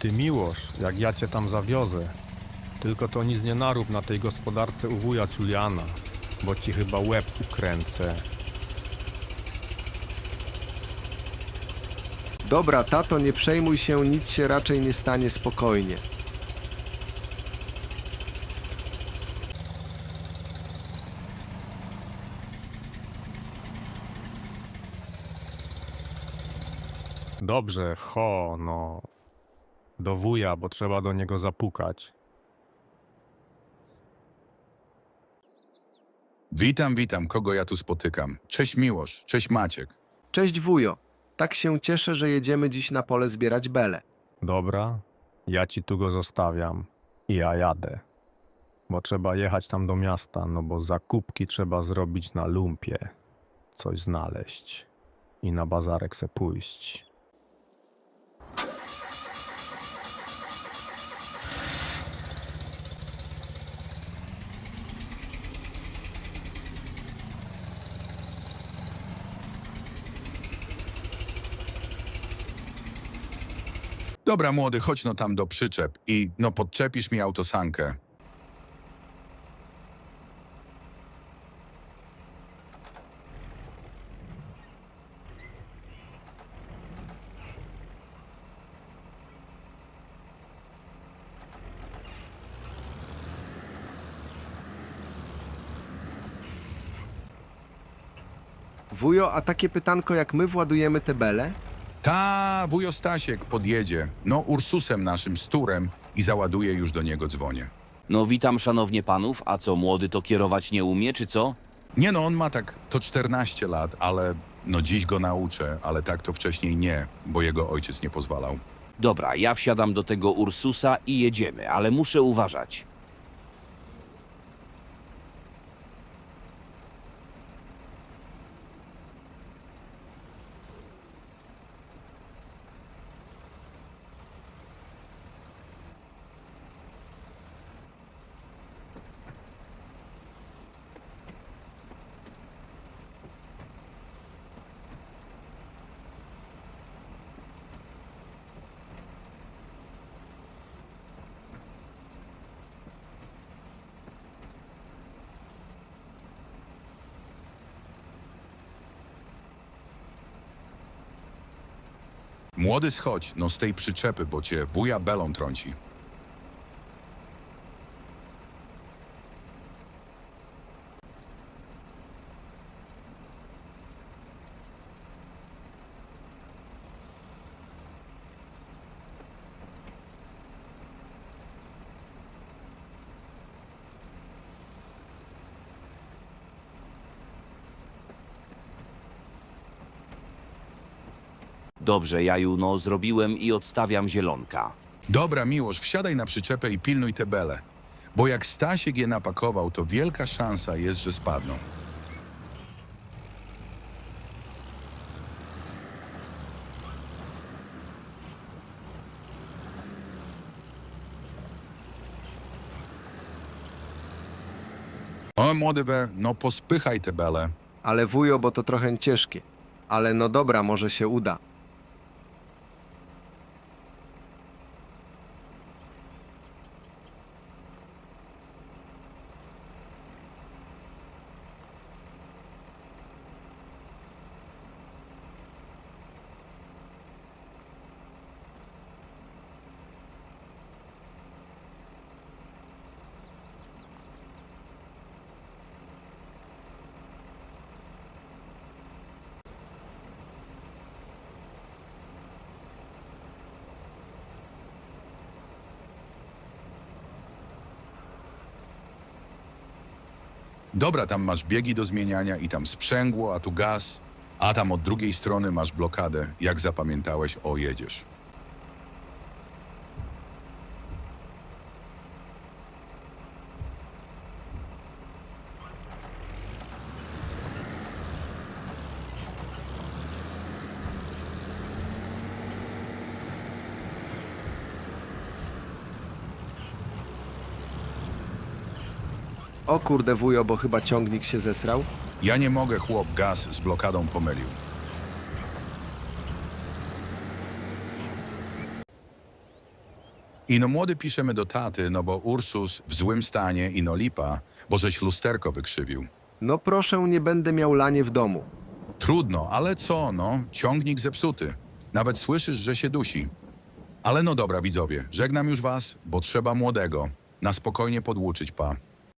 Ty miłosz, jak ja cię tam zawiozę. Tylko to nic nie narób na tej gospodarce u wuja Juliana, bo ci chyba łeb ukręcę. Dobra, tato, nie przejmuj się, nic się raczej nie stanie spokojnie. Dobrze, ho, no. Do wuja, bo trzeba do niego zapukać. Witam, witam, kogo ja tu spotykam. Cześć Miłosz, cześć Maciek. Cześć wujo. Tak się cieszę, że jedziemy dziś na pole zbierać bele. Dobra, ja ci tu go zostawiam i ja jadę. Bo trzeba jechać tam do miasta, no bo zakupki trzeba zrobić na lumpie. Coś znaleźć i na bazarek se pójść. Dobra, młody, chodź no tam do przyczep i no podczepisz mi autosankę. Wujo, a takie pytanko jak my władujemy te bele? Ta, wujo Stasiek podjedzie, no Ursusem naszym sturem i załaduje już do niego dzwonię. No witam szanownie panów, a co, młody to kierować nie umie, czy co? Nie no, on ma tak to 14 lat, ale no dziś go nauczę, ale tak to wcześniej nie, bo jego ojciec nie pozwalał. Dobra, ja wsiadam do tego Ursusa i jedziemy, ale muszę uważać. Młody schodź, no z tej przyczepy, bo cię wuja belą trąci. Dobrze, Jaju, no zrobiłem i odstawiam zielonka. Dobra, Miłosz, wsiadaj na przyczepę i pilnuj te bele. Bo jak Stasiek je napakował, to wielka szansa jest, że spadną. O, młody we, no pospychaj te bele. Ale wujo, bo to trochę ciężkie. Ale no dobra, może się uda. Dobra, tam masz biegi do zmieniania i tam sprzęgło, a tu gaz, a tam od drugiej strony masz blokadę. Jak zapamiętałeś, o jedziesz. O kurde wujo, bo chyba ciągnik się zesrał. Ja nie mogę, chłop, gaz z blokadą pomylił. Ino młody piszemy do taty, no bo Ursus w złym stanie, ino lipa, bo żeś lusterko wykrzywił. No proszę, nie będę miał lanie w domu. Trudno, ale co, no, ciągnik zepsuty. Nawet słyszysz, że się dusi. Ale no dobra, widzowie, żegnam już was, bo trzeba młodego. Na spokojnie podłuczyć, pa.